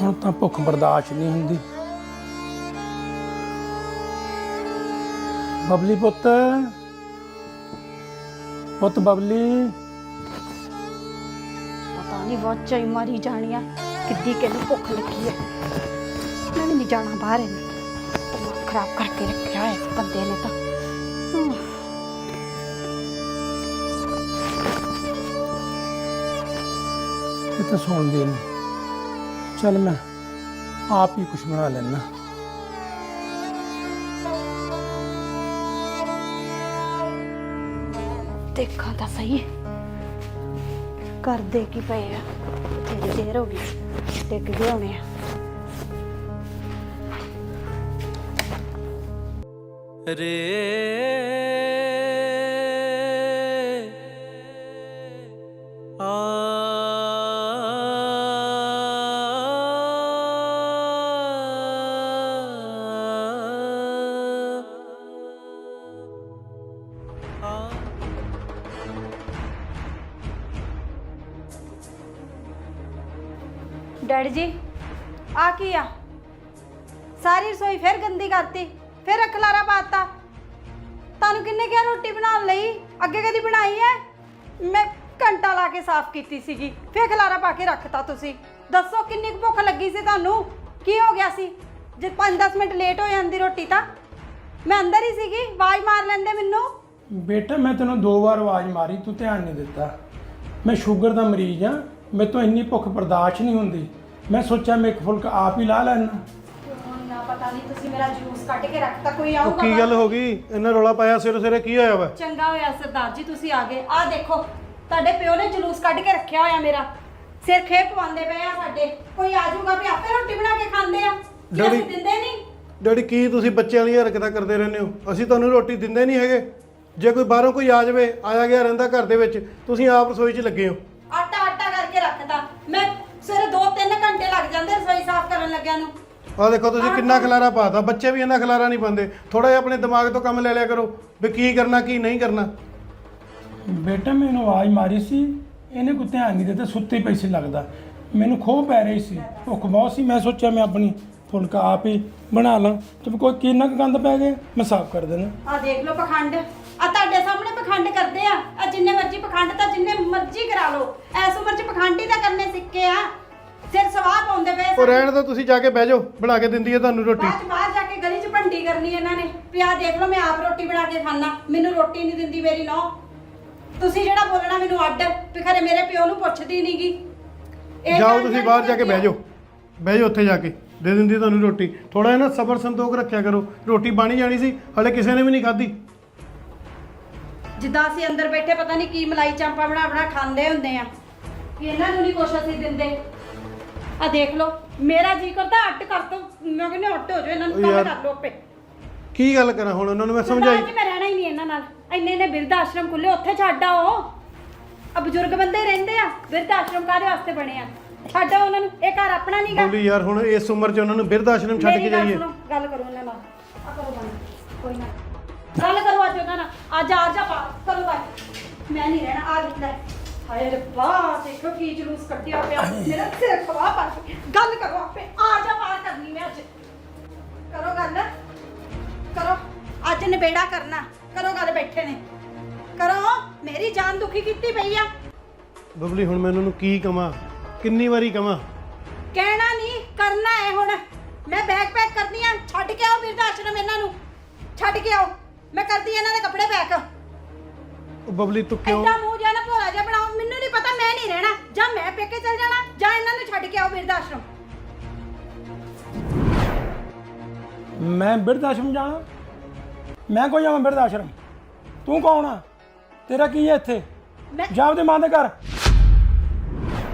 ਹੁਣ ਤਾਂ ਭੁੱਖ ਬਰਦਾਸ਼ਤ ਨਹੀਂ ਹੁੰਦੀ। ਬਬਲੀ ਪੁੱਤ ਪੁੱਤ ਬਬਲੀ। ਪਤਾ ਨਹੀਂ ਵਾਚਾ ਹੀ ਮਾਰੀ ਜਾਣੀ ਆ ਕਿੱਡੀ ਕਿਹਨੂੰ ਭੁੱਖ ਲੱਗੀ ਹੈ ਮੈਂ ਵੀ ਨਹੀਂ ਜਾਣਾ ਬਾਹਰ ਇਹਨੇ। ਦਿਮਾਗ ਖਰਾਬ ਕਰਕੇ ਰੱਖਿਆ ਹੈ ਇਸ ਬੰਦੇ ਨੇ ਤਾਂ। ਇਹ ਤਾਂ ਸੁਣਦੀ ਨਹੀਂ ਚੱਲ ਮੈਂ ਆਪ ਹੀ ਕੁਝ ਬਣਾ ਲੈਣਾ ਦੇਖਾਂ ਤਾਂ ਸਹੀ। ਕਰਦੇ ਕੀ ਪਏ ਆ? ਤੇਰੀ ਦੇਰ ਹੋ ਗਈ ਡਿੱਗ ਗਏ ਹੋਣੇ ਆ। ਰੇ ਡੈਡੀ ਜੀ, ਆ ਕੀ ਆ? ਸਾਰੀ ਰਸੋਈ ਫਿਰ ਗੰਦੀ ਕਰਤੀ, ਫਿਰ ਖਲਾਰਾ ਪਾਤਾ। ਤੁਹਾਨੂੰ ਕਿੰਨੇ ਕਿਹਾ ਰੋਟੀ ਬਣਾਉਣ ਲਈ? ਅੱਗੇ ਕਦੀ ਬਣਾਈ ਹੈ? ਮੈਂ ਘੰਟਾ ਲਾ ਕੇ ਸਾਫ਼ ਕੀਤੀ ਸੀਗੀ, ਫਿਰ ਖਲਾਰਾ ਪਾ ਕੇ ਰੱਖਤਾ ਤੁਸੀਂ। ਦੱਸੋ ਕਿੰਨੀ ਕੁ ਭੁੱਖ ਲੱਗੀ ਸੀ ਤੁਹਾਨੂੰ? ਕੀ ਹੋ ਗਿਆ ਸੀ? ਜੇ 5-10 ਮਿੰਟ ਲੇਟ ਹੋ ਜਾਂਦੀ ਰੋਟੀ ਤਾਂ? ਮੈਂ ਅੰਦਰ ਹੀ ਸੀਗੀ, ਆਵਾਜ਼ ਮਾਰ ਲੈਂਦੇ ਮੈਨੂੰ? ਬੇਟਾ, ਮੈਂ ਤੈਨੂੰ ਦੋ ਵਾਰ ਆਵਾਜ਼ ਮਾਰੀ, ਤੂੰ ਧਿਆਨ ਨਹੀਂ ਦਿੱਤਾ। ਮੈਂ ਸ਼ੂਗਰ ਦਾ ਮਰੀਜ਼ ਆ ਮੇਰੇ ਤੋਂ ਇੰਨੀ ਭੁੱਖ ਬਰਦਾਸ਼ਤ ਨਹੀਂ ਹੁੰਦੀ। ਮੈਂ ਸੋਚਿਆ ਮੈਂ ਇੱਕ ਫੁਲਕਾ ਆਪ ਹੀ ਲਾ ਲੈਣਾ ਹੁਣ ਨਾ ਪਤਾ ਨਹੀਂ ਤੁਸੀਂ ਮੇਰਾ ਜੂਸ ਕੱਢ ਕੇ ਰੱਖਤਾ ਕੋਈ ਉਹ ਆਊਗਾ ਕੀ ਗੱਲ ਹੋ ਗਈ? ਇਹਨਾਂ ਰੌਲਾ ਪਾਇਆ ਸਿਰ ਸਿਰੇ ਕੀ ਹੋਇਆ ਵਾ? ਚੰਗਾ ਹੋਇਆ ਸਰਦਾਰ ਜੀ ਤੁਸੀਂ ਆ ਗਏ। ਆ ਦੇਖੋ ਤੁਹਾਡੇ ਪਿਓ ਨੇ ਜਲੂਸ ਕੱਢ ਕੇ ਰੱਖਿਆ ਹੋਇਆ ਮੇਰਾ। ਸਿਰ ਖੇਪ ਪਵਾਉਂਦੇ ਪਏ ਆ ਸਾਡੇ। ਕੋਈ ਆ ਜਾਊਗਾ ਵੀ ਆਪੇ ਰੋਟੀ ਬਣਾ ਕੇ ਖਾਂਦੇ ਆ। ਕੀ ਅਸੀਂ ਡੈਡੀ- ਦਿੰਦੇ ਨਹੀਂ। ਡੈਡੀ ਕੀ ਤੁਸੀਂ ਬੱਚਿਆਂ ਵਾਲੀਆਂ ਹਰਕਤਾਂ ਕਰਦੇ ਰਹਿੰਦੇ ਹੋ? ਅਸੀਂ ਤੁਹਾਨੂੰ ਰੋਟੀ ਦਿੰਦੇ ਨਹੀਂ ਹੈਗੇ। ਜੇ ਕੋਈ ਬਾਹਰੋਂ ਕੋਈ ਆ ਜਾਵੇ ਆਇਆ ਗਿਆ ਰਹਿੰਦਾ ਘਰ ਦੇ ਵਿੱਚ ਤੁਸੀਂ ਆਪ ਰਸੋਈ 'ਚ ਲੱਗੇ ਹੋ ਆਟਾ ਆਟਾ ਕਰਕੇ ਰੱਖਦਾ ਮੈਂ ਸਵੇਰੇ 2-3 ਘੰਟੇ ਲੱਗ ਜਾਂਦੇ ਰਸੋਈ ਸਾਫ਼ ਕਰਨ ਲੱਗਿਆਂ ਨੂੰ? ਆਹ ਦੇਖੋ ਤੁਸੀਂ ਕਿੰਨਾ ਖਲਾਰਾ ਪਾਤਾ ਬੱਚੇ ਵੀ ਇਹਨਾਂ ਖਲਾਰਾ ਨਹੀਂ ਪਾਉਂਦੇ। ਥੋੜਾ ਜਿਹਾ ਆਪਣੇ ਦਿਮਾਗ ਤੋਂ ਕੰਮ ਲੈ ਲਿਆ ਕਰੋ ਵੀ ਕੀ ਕਰਨਾ ਕੀ ਨਹੀਂ ਕਰਨਾ। ਬੇਟਾ ਮੈਨੂੰ ਆਵਾਜ਼ ਮਾਰੀ ਸੀ ਇਹਨੇ ਕੋਈ ਧਿਆਨ ਨਹੀਂ ਦਿੱਤਾ ਸੁੱਤੀ ਪਈ ਸੀ ਲੱਗਦਾ। ਮੈਨੂੰ ਖੋਹ ਪੈ ਰਹੀ ਸੀ ਭੁੱਖ ਬਹੁਤ ਸੀ ਮੈਂ ਸੋਚਿਆ ਮੈਂ ਆਪਣੀ ਫੁਲਕਾ ਆਪ ਹੀ ਬਣਾ ਲਾਂ ਤੇ ਕੋਈ ਕਿੰਨਾ ਕੁ ਗੰਦ ਪੈ ਗਿਆ ਮੈਂ ਸਾਫ਼ ਕਰ ਦੇਣਾ। ਆ ਦੇਖ ਲਓ ਪਖੰਡ। ਆ ਤੁਹਾਡੇ ਸਾਹਮਣੇ ਪਖੰਡ ਕਰਦੇ ਆ। ਆ ਜਿੰਨੇ ਮਰਜ਼ੀ ਪਖੰਡ ਤਾਂ ਜਿੰਨੇ ਮਰਜ਼ੀ ਕਰਾ ਲਓ। ਉਹ ਰਹਿਣ ਤੋਂ ਤੁਸੀਂ ਜਾ ਕੇ ਬਹਿ ਜਾਓ ਬਣਾ ਕੇ ਦਿੰਦੀ ਹੈ ਤੁਹਾਨੂੰ ਰੋਟੀ। ਬਾਅਦ 'ਚ ਬਾਹਰ ਜਾ ਕੇ ਗਲੀ 'ਚ ਭੰਡੀ ਕਰਨੀ ਇਹਨਾਂ ਨੇ। ਵੀ ਆਹ ਦੇਖ ਲਓ ਮੈਂ ਆਪ ਰੋਟੀ ਬਣਾ ਕੇ ਖਾਣਾ ਮੈਨੂੰ ਰੋਟੀ ਨਹੀਂ ਦਿੰਦੀ ਮੇਰੀ ਨੌ। ਤੁਸੀਂ ਜਿਹੜਾ ਬੋਲਣਾ ਮੈਨੂੰ ਅੱਡ ਵੀ ਖਰੇ ਮੇਰੇ ਪਿਓ ਨੂੰ ਪੁੱਛਦੀ ਨਹੀਂਗੀ ਜਾਓ ਤੁਸੀਂ ਬਾਹਰ ਜਾ ਕੇ ਬਹਿ ਜਾਓ। ਬਹਿ ਜਾਓ ਉੱਥੇ ਜਾ ਕੇ ਦੇ ਦਿੰਦੀ ਹੈ ਤੁਹਾਨੂੰ ਰੋਟੀ। ਥੋੜਾ ਜਿਹਾ ਨਾ ਸਬਰ ਸੰਤੋਖ ਰੱਖਿਆ ਕਰੋ। ਰੋਟੀ ਬਾਣੀ ਜਾਣੀ ਸੀ ਹਲੇ ਕਿਸੇ ਨੇ ਵੀ ਨਹੀਂ ਖਾਧੀ। ਜਿੱਦਾਂ ਅਸੀਂ ਅੰਦਰ ਬੈਠੇ ਪਤਾ ਨਹੀਂ ਕੀ ਮਲਾਈ ਚਾਂਪਾ ਬਣਾ ਬਣਾ ਖਾਂਦੇ ਹੁੰਦੇ ਆ। ਕਿ ਇਹਨਾਂ ਨੂੰ ਨਹੀਂ ਕੁਛ ਅਸੀਂ ਦਿੰਦੇ। ਆ ਦੇਖ ਲਓ ਮੇਰਾ ਜੀ ਕਰਦਾ ਅੱਟ ਕਰ ਦੋ ਮੈਂ ਕਹਿੰਦੀ ਅੱਟ ਹੋ ਜਾਓ ਇਹਨਾਂ ਨੂੰ ਕੰਮ ਯਾਰ, ਕਰ ਲਓ ਆਪੇ। ਕੀ ਗੱਲ ਕਰਾਂ ਹੁਣ? ਉਹਨਾਂ ਨੂੰ ਮੈਂ ਸਮਝਾਈ ਮੈਂ ਰਹਿਣਾ ਹੀ ਨਹੀਂ ਇਹਨਾਂ ਨਾਲ। ਇੰਨੇ ਨੇ ਬਿਰਧ ਆਸ਼ਰਮ ਖੁੱਲੇ ਉੱਥੇ ਛੱਡ ਆਓ। ਆ ਬਜ਼ੁਰਗ ਬੰਦੇ ਰਹਿੰਦੇ ਆ ਬਿਰਧ ਆਸ਼ਰਮ ਕਾਹਦੇ ਵਾਸਤੇ ਬਣੇ ਆ? ਛੱਡ ਆਓ ਉਹਨਾਂ ਨੂੰ। ਇਹ ਘਰ ਆਪਣਾ ਨਹੀਂਗਾ ਬੋਲੀ ਯਾਰ ਹੁਣ ਇਸ ਉਮਰ 'ਚ ਉਹਨਾਂ ਨੂੰ ਬਿਰਧ ਆਸ਼ਰਮ ਛੱਡ ਕੇ ਜਾਈਏ। ਗੱਲ ਕਰੋ ਉਹਨਾਂ ਨਾਲ। ਆ ਕਰੋ ਬੰਦ ਕੋਈ ਨਾ। ਗੱਲ ਕਰੋ ਅੱਜ ਉਹਨਾਂ ਨਾਲ। ਅੱਜ ਆ ਜਾ ਪਾ ਕਰੋ ਬਾਈ। ਮੈਂ ਨਹੀਂ ਰਹਿਣਾ ਆ ਲੈ। ਹਾਏ ਰੱਬਾ ਦੇਖੋ ਕੀ ਜਲੂਸ ਕੱਢਿਆ ਪਿਆ। ਮੇਰਾ ਸਿਰ ਖਵਾ ਪਾ ਗੱਲ ਕਰੋ ਆਪੇ। ਆ ਜਾ ਬਾਹਰ ਕਰਨੀ ਮੈਂ ਅੱਜ। ਕਰੋ ਗੱਲ। ਕਰੋ। ਅੱਜ ਨਿਬੇੜਾ ਕਰਨਾ। ਕਰੋ ਗੱਲ ਬੈਠੇ ਨੇ। ਕਰੋ ਮੇਰੀ ਜਾਨ ਦੁਖੀ ਕੀਤੀ ਪਈ ਆ। ਬਬਲੀ ਹੁਣ ਮੈਂ ਉਹਨਾਂ ਨੂੰ ਕੀ ਕਵਾਂ? ਕਿੰਨੀ ਵਾਰੀ ਕਵਾਂ? ਕਹਿਣਾ ਨਹੀਂ ਕਰਨਾ ਹੈ ਹੁਣ। ਮੈਂ ਬੈਗ ਪੈਕ ਕਰਦੀ ਆ। ਛੱਡ ਕੇ ਆਓ ਬਿਰਧ ਆਸ਼ਰਮ ਇਹਨਾਂ ਨੂੰ। ਛੱਡ ਕੇ ਆਓ। ਮੈਂ ਕਰਦੀ ਇਹਨਾਂ ਦੇ ਕੱਪੜੇ ਪੈਕ ਉਹ ਬਬਲੀ ਤੂੰ ਕਿਉਂ ਐਡਾ ਮੂੰਹ ਨਹੀਂ ਰਹਿਣਾ ਜਾਂ ਮੈਂ ਪੇਕੇ ਚਲ ਜਾਣਾ ਜਾਂ ਇਹਨਾਂ ਨੂੰ ਛੱਡ ਕੇ ਆਓ ਬਿਰਧ ਆਸ਼ਰਮ ਮੈਂ ਬਿਰਧ ਆਸ਼ਰਮ ਜਾਣਾ? ਮੈਂ ਕੋਈ ਜਾਵਾਂ ਬਿਰਧ ਆਸ਼ਰਮ ਤੂੰ ਕੌਣ ਆ? ਤੇਰਾ ਕੀ ਹੈ ਇੱਥੇ? ਮੈਂ ਜਾ ਆਪਦੇ ਮਾਂ ਦੇ ਘਰ।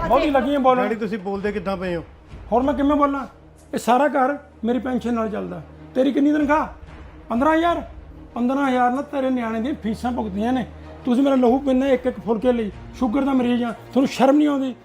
ਬਹੁਤੀ ਲੱਗੀਆਂ ਬੋਲਣ। ਡੈਡੀ ਤੁਸੀਂ ਬੋਲਦੇ ਕਿੱਦਾਂ ਪਏ ਹੋ? ਹੋਰ ਮੈਂ ਕਿਵੇਂ ਬੋਲਾਂ? ਇਹ ਸਾਰਾ ਘਰ ਮੇਰੀ ਪੈਨਸ਼ਨ ਨਾਲ ਚੱਲਦਾ। ਤੇਰੀ ਕਿੰਨੀ ਤਨਖਾਹ? 15000 15000 ਨਾਲ ਤੇਰੇ ਨਿਆਣੇ ਦੀਆਂ ਫੀਸਾਂ ਭੁਗਤੀਆਂ ਨੇ। ਤੁਸੀਂ ਮੇਰਾ ਲਹੂ ਪਿੰਨਾ ਇੱਕ ਇੱਕ ਫੁਲਕੇ ਲਈ, ਸ਼ੂਗਰ ਦਾ ਮਰੀਜ਼ ਆ, ਤੁਹਾਨੂੰ ਸ਼ਰਮ ਨਹੀਂ ਆਉਂਦੀ?